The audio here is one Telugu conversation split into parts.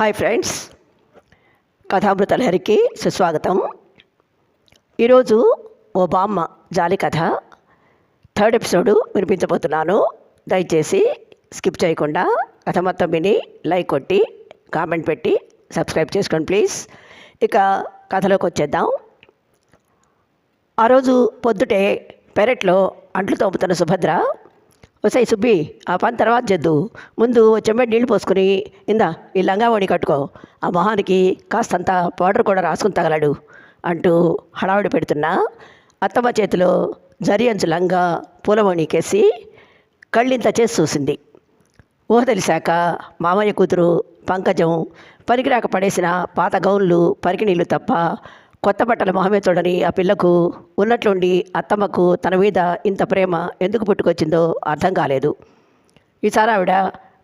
Hi friends. కథామృత లహరికి సుస్వాగతం. ఈరోజు ఓ బామ్మ జాలి కథ. థర్డ్ ఎపిసోడ్ వినిపించబోతున్నాను. దయచేసి స్కిప్ చేయకుండా కథ మొత్తం విని లైక్ కొట్టి కామెంట్ పెట్టి సబ్స్క్రైబ్ చేసుకోండి ప్లీజ్. ఇక కథలోకి వచ్చేద్దాం. ఆ రోజు పొద్దుటే పెరట్లో అంట్లు తోముతున్న సుభద్ర ఒసై సుబ్బి ఆ పని తర్వాత చేద్దు. ముందు చెంబడి నీళ్ళు నీళ్ళు పోసుకుని ఇందా ఈ లంగా ఓడి కట్టుకో. ఆ మొహానికి కాస్తంత పౌడర్ కూడా రాసుకుని తగలడు అంటూ హడావుడి పెడుతున్నా. అత్తమ్మ చేతిలో జరి అంచు లంగా పూలమణికేసి కళ్ళింత చేసి చూసింది. ఊహ తెలిసాక మామయ్య కూతురు పంకజం పనికిరాక పడేసిన పాత గౌన్లు పరికినీళ్ళు తప్ప కొత్త బట్టల మొహమే ఆ పిల్లకు ఉన్నట్లుండి అత్తమ్మకు తన మీద ఇంత ప్రేమ ఎందుకు పుట్టుకొచ్చిందో అర్థం కాలేదు. ఈసారి ఆవిడ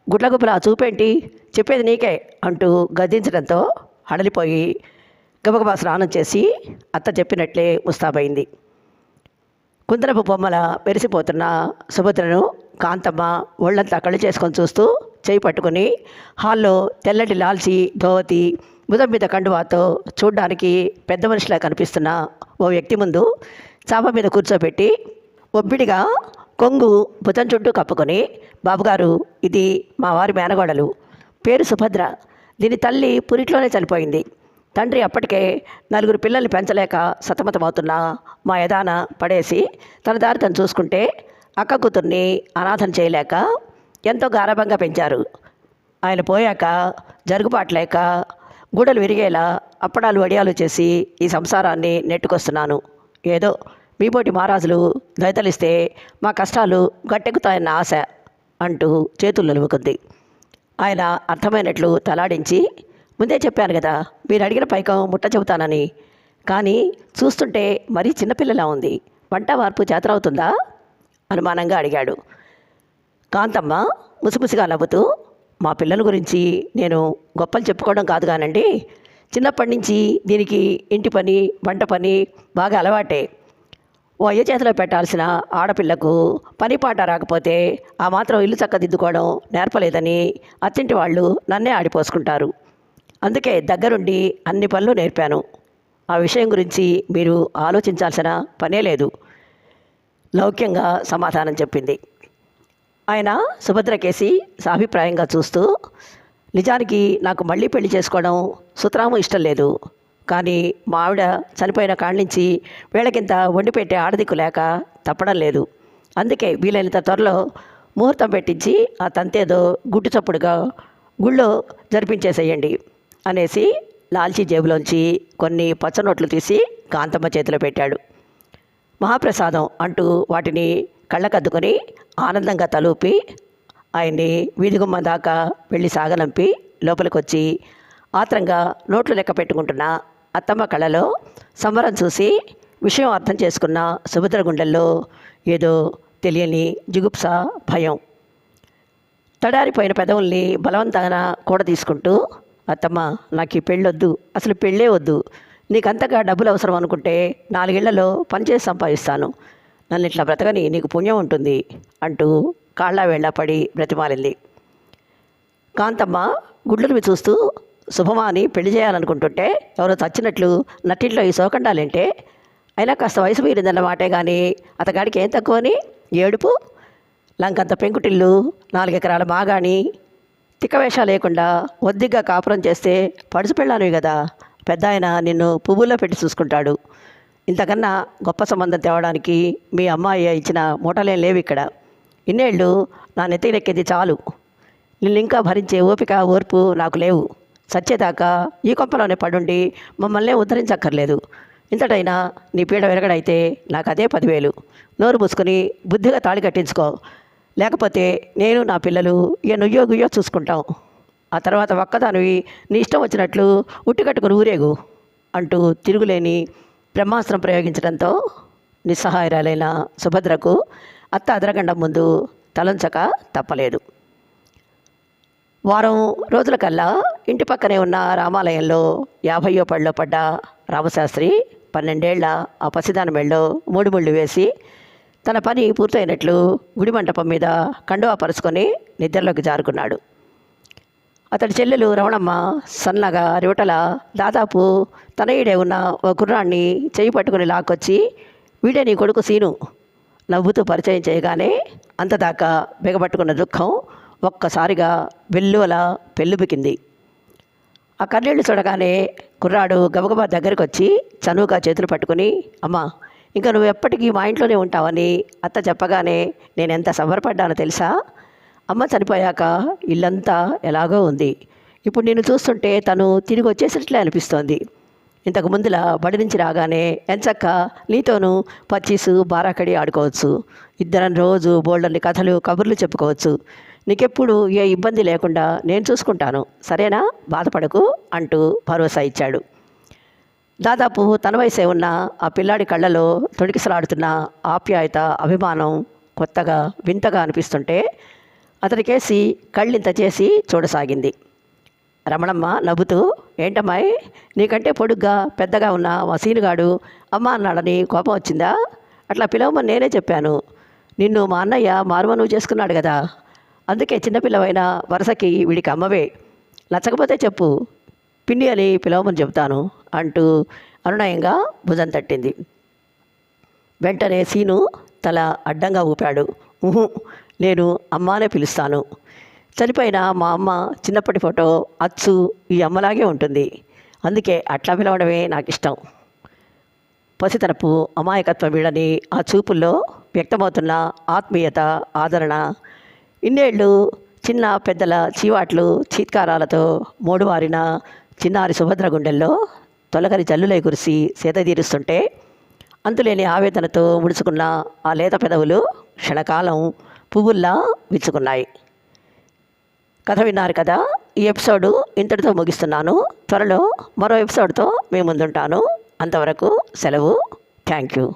గుడ్లగుబ్బల చూపేంటి? చెప్పేది నీకే అంటూ గద్దించడంతో హడలిపోయి గబగబా స్నానం చేసి అత్త చెప్పినట్లే ముస్తాబైంది కుందరపు బొమ్మల మెరిసిపోతున్న సుభద్రను కాంతమ్మ ఒళ్ళంతా కళ్ళు చేసుకొని చూస్తూ చేయి పట్టుకుని హాల్లో తెల్లటి లాల్చి ధోవతి బుధం మీద కండువాతో చూడ్డానికి పెద్ద మనిషిలా కనిపిస్తున్న ఓ వ్యక్తి ముందు చాప మీద కూర్చోబెట్టి ఒబ్బిడిగా కొంగు భుజం చుట్టూ కప్పుకొని బాబుగారు ఇది మా వారి మేనగోడలు. పేరు సుభద్ర. దీని తల్లి పురిట్లోనే చనిపోయింది. తండ్రి అప్పటికే నలుగురు పిల్లల్ని పెంచలేక సతమతమవుతున్న మా యదాన పడేసి తన దారి తను చూసుకుంటే అక్క కూతుర్ని అనాథం చేయలేక ఎంతో గారభంగా పెంచారు. ఆయన పోయాక జరుగుబాట్లేక గూడలు విరిగేలా అప్పడాలు వడియాలు చేసి ఈ సంసారాన్ని నెట్టుకొస్తున్నాను. ఏదో మీపోటి మహారాజులు దయతలిస్తే మా కష్టాలు గట్టెక్కుతాయన్న ఆశ అంటూ చేతులు నిలువుకుంది ఆయన అర్థమైనట్లు తలాడించి ముందే చెప్పాను కదా మీరు అడిగిన పైకం ముట్ట చెబుతానని. కానీ చూస్తుంటే మరీ చిన్నపిల్లలా ఉంది. వంట వార్పు చేతనవుతుందా? అనుమానంగా అడిగాడు. కాంతమ్మ ముసిముసిగా నవ్వుతూ మా పిల్లల గురించి నేను గొప్పలు చెప్పుకోవడం కాదు కానండి చిన్నప్పటి నుంచి దీనికి ఇంటి పని వంట పని బాగా అలవాటే. ఓ అయ్య చేతిలో పెట్టాల్సిన ఆడపిల్లకు పని పాట రాకపోతే ఆ మాత్రం ఇల్లు చక్కదిద్దుకోవడం నేర్పలేదని అత్తింటి వాళ్ళు నన్నే ఆడిపోసుకుంటారు. అందుకే దగ్గరుండి అన్ని పనులు నేర్పాను. ఆ విషయం గురించి మీరు ఆలోచించాల్సిన పనే లేదు. లౌక్యంగా సమాధానం చెప్పింది. ఆయన సుభద్రకేసి సాభిప్రాయంగా చూస్తూ నిజానికి నాకు మళ్ళీ పెళ్ళి చేసుకోవడం సుతరాము ఇష్టం లేదు. కానీ మా ఆవిడ చనిపోయిన కాడి నుంచి వీళ్ళకింత వండి పెట్టే ఆడదిక్కు లేక తప్పడం లేదు. అందుకే వీలైనంత త్వరలో ముహూర్తం పెట్టించి ఆ తంతేదో గుడ్డు చప్పుడుగా గుళ్ళో జరిపించేసేయండి అనేసి లాల్చీ జేబులోంచి కొన్ని పచ్చనోట్లు తీసి కాంతమ్మ చేతిలో పెట్టాడు. మహాప్రసాదం అంటూ వాటిని కళ్ళకద్దుకొని ఆనందంగా తలూపి ఆయన్ని వీధిగుమ్మ దాకా వెళ్ళి సాగనంపి లోపలికొచ్చి ఆత్రంగా నోట్లు లెక్క పెట్టుకుంటున్న అత్తమ్మ కళ్ళలో సంబరం చూసి విషయం అర్థం చేసుకున్న సుభద్ర గుండెల్లో ఏదో తెలియని జిగుప్స భయం. తడారిపోయిన పెదవుల్ని బలవంతంగా కూడ తీసుకుంటూ అత్తమ్మ నాకు ఈ పెళ్ళొద్దు. అసలు పెళ్ళే వద్దు. నీకంతగా డబ్బులు అవసరం అనుకుంటే నాలుగేళ్ళలో పనిచేసి సంపాదిస్తాను. నన్ను ఇట్లా బ్రతకని నీకు పుణ్యం ఉంటుంది అంటూ కాళ్ళ వేళ్ళ పడి బ్రతిమాలింది. కాంతమ్మ గుడ్లను చూస్తూ శుభమా పెళ్ళి చేయాలనుకుంటుంటే ఎవరో చచ్చినట్లు నట్టింట్లో ఈ శోకండాలేంటే? అయినా కాస్త వయసు మీరిందన్నమాటే కానీ అతగాడికి ఏం తక్కువని ఏడుపు? లంకంత పెంకుటిల్లు నాలుగెకరాల మాగాని తిక్కవేషాలు లేకుండా ఒద్దిగ్గా కాపురం చేస్తే పడుచు పెళ్ళానివి కదా పెద్ద ఆయన నిన్ను పువ్వుల్లో పెట్టి చూసుకుంటాడు. ఇంతకన్నా గొప్ప సంబంధం తేవడానికి మీ అమ్మాయి ఇచ్చిన మూటలేం లేవు ఇక్కడ. ఇన్నేళ్ళు నా నెత్తినెక్కేది చాలు. నిన్ను ఇంకా భరించే ఓపిక ఓర్పు నాకు లేవు. సచ్చేదాకా ఈ కొంపలోనే పడుండి మమ్మల్నే ఉద్ధరించక్కర్లేదు. ఇంతటైనా నీ పీడ విరగడైతే నాకు అదే పదివేలు. నోరు మూసుకుని బుద్ధిగా తాళి కట్టించుకో. లేకపోతే నేను నా పిల్లలు ఏ నుయ్యో గుయ్యో చూసుకుంటాం. ఆ తర్వాత ఒక్కదానివి నీ ఇష్టం వచ్చినట్లు ఉట్టికట్టుకుని ఊరేగు అంటూ తిరుగులేని బ్రహ్మాస్త్రం ప్రయోగించడంతో నిస్సహాయరాలైన సుభద్రకు అత్త అదరగండం ముందు తలంచక తప్పలేదు. వారం రోజులకల్లా ఇంటి పక్కనే ఉన్న రామాలయంలో యాభయో పళ్ళలో పడ్డ రామశాస్త్రి పన్నెండేళ్ళ ఆ పసిదాని మెళ్ళో మూడు ముళ్ళు వేసి తన పని పూర్తయినట్లు గుడి మంటపం మీద కండువా పరుచుకొని నిద్రలోకి జారుకున్నాడు. అతడి చెల్లెలు రమణమ్మ సన్నగా రివటల దాదాపు తనయుడే ఉన్న ఓ కుర్రాన్ని చేయి పట్టుకుని లాక్కొచ్చి వీడే నీ కొడుకు సీను. నవ్వుతూ పరిచయం చేయగానే అంతదాకా బిగపట్టుకున్న దుఃఖం ఒక్కసారిగా వెల్లువల పెళ్ళుబికింది ఆ కన్నీళ్ళు చూడగానే కుర్రాడు గబగబా దగ్గరికి వచ్చి చనువుగా చేతులు పట్టుకుని అమ్మా ఇంకా నువ్వు ఎప్పటికీ మా ఇంట్లోనే ఉంటావని అత్త చెప్పగానే నేను ఎంత సంబరపడ్డానో తెలుసా? అమ్మ చనిపోయాక ఇల్లంతా ఎలాగో ఉంది. ఇప్పుడు నేను చూస్తుంటే తను తిరిగి వచ్చేసినట్లే అనిపిస్తోంది. ఇంతకు ముందులా బడి నుంచి రాగానే ఎంచక్క నీతోనూ పచ్చీసు బారాకడి ఆడుకోవచ్చు. ఇద్దరం రోజు బోల్డన్ని కథలు కబుర్లు చెప్పుకోవచ్చు. నీకెప్పుడు ఏ ఇబ్బంది లేకుండా నేను చూసుకుంటాను. సరేనా? బాధపడకు అంటూ భరోసా ఇచ్చాడు. దాదాపు తన వయసే ఉన్న ఆ పిల్లాడి కళ్ళలో తొణికిసలాడుతున్న ఆప్యాయత అభిమానం కొత్తగా వింతగా అనిపిస్తుంటే అతనికేసి కళ్ళింత చేసి చూడసాగింది. రమణమ్మ నవ్వుతూ ఏంటమ్మాయి నీకంటే పొడుగ్గా పెద్దగా ఉన్న మా సీనుగాడు అమ్మ అన్నాడని కోపం వచ్చిందా? అట్లా పిలవమని నేనే చెప్పాను. నిన్ను మా అన్నయ్య మారుమను చేసుకున్నాడు కదా. అందుకే చిన్నపిల్లవైన వరుసకి వీడికి అమ్మవే. నచ్చకపోతే చెప్పు. పిన్ని అని పిలవమని చెబుతాను అంటూ అనునయంగా భుజం తట్టింది. వెంటనే సీను తల అడ్డంగా ఊపాడు. ఉహు నేను అమ్మానే పిలుస్తాను. చనిపోయిన మా అమ్మ చిన్నప్పటి ఫోటో అచ్చు ఈ అమ్మలాగే ఉంటుంది. అందుకే అట్లా పిలవడమే నాకు ఇష్టం పసితనపు అమాయకత్వం వీడని ఆ చూపుల్లో వ్యక్తమవుతున్న ఆత్మీయత ఆదరణ ఇన్నేళ్ళు చిన్న పెద్దల చీవాట్లు చీత్కారాలతో మోడువారిన చిన్నారి సుభద్ర గుండెల్లో తొలగరి జల్లులై కురిసి సేద తీరుస్తుంటే అంతులేని ఆవేదనతో ముడుచుకున్న ఆ లేత పెదవులు క్షణకాలం పువ్వుల్లా విచ్చుకున్నాయి. కథ విన్నారు కదా ఈ ఎపిసోడు ఇంతటితో ముగిస్తున్నాను. త్వరలో మరో ఎపిసోడ్తో మీ ముందుంటాను. అంతవరకు సెలవు. Thank you.